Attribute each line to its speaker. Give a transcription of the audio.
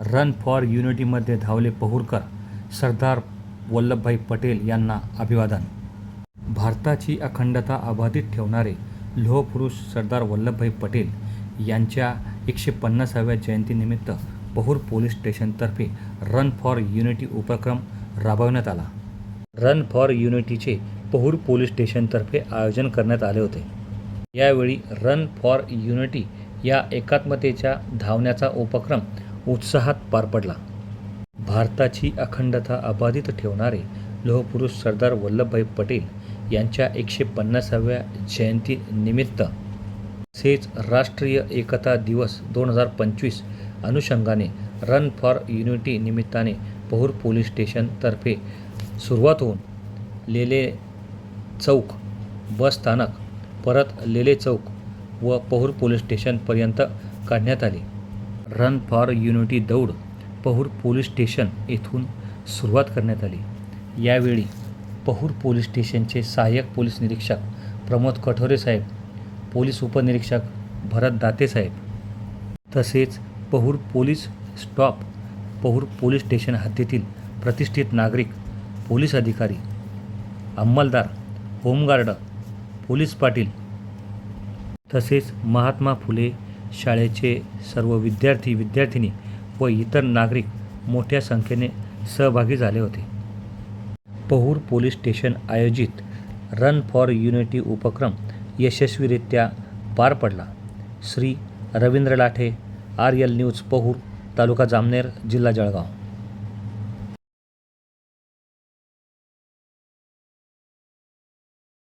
Speaker 1: Run for युनिटीमध्ये धावले पहुरकर सरदार वल्लभभाई पटेल यांना अभिवादन. भारताची अखंडता अबाधित ठेवणारे लोहपुरुष सरदार वल्लभभाई पटेल यांच्या एकशे पन्नासाव्या जयंतीनिमित्त पहूर पोलीस स्टेशनतर्फे रन फॉर युनिटी उपक्रम राबवण्यात आला. रन फॉर युनिटीचे पहूर पोलीस स्टेशनतर्फे आयोजन करण्यात आले होते. यावेळी रन फॉर युनिटी या एकात्मतेच्या धावण्याचा उपक्रम उत्साहात पार पडला. भारताची अखंडता अबाधित ठेवणारे लोहपुरुष सरदार वल्लभभाई पटेल यांच्या एकशे पन्नासाव्या जयंतीनिमित्त तसेच राष्ट्रीय एकता दिवस दोन हजार पंचवीस अनुषंगाने रन फॉर युनिटी निमित्ताने पहूर पोलीस स्टेशनतर्फे सुरुवात होऊन लेले चौक बस स्थानक परत लेले चौक व पहूर पोलीस स्टेशनपर्यंत काढण्यात आली. रन फॉर युनिटी दौड पहूर पोलीस स्टेशन येथून सुरुवात करण्यात आली. यावेळी पहूर पोलीस स्टेशनचे सहाय्यक पोलीस निरीक्षक प्रमोद कठोरे साहेब पोलीस उपनिरीक्षक भरत दाते साहेब तसेच Pahur police stop Pahur police station हद्दीतील प्रतिष्ठित नागरिक पोलीस अधिकारी अंमलदार होमगार्ड पोलीस पाटील तसेच महात्मा फुले शाळेचे सर्व विद्यार्थी विद्यार्थिनी व इतर नागरिक मोठ्या संख्येने सहभागी झाले होते. पहूर पोलीस स्टेशन आयोजित रन फॉर युनिटी उपक्रम यशस्वीरित्या पार पडला. Shri Ravindra Lathe R L news Pahur taluka Jamner जिल्हा जळगाव.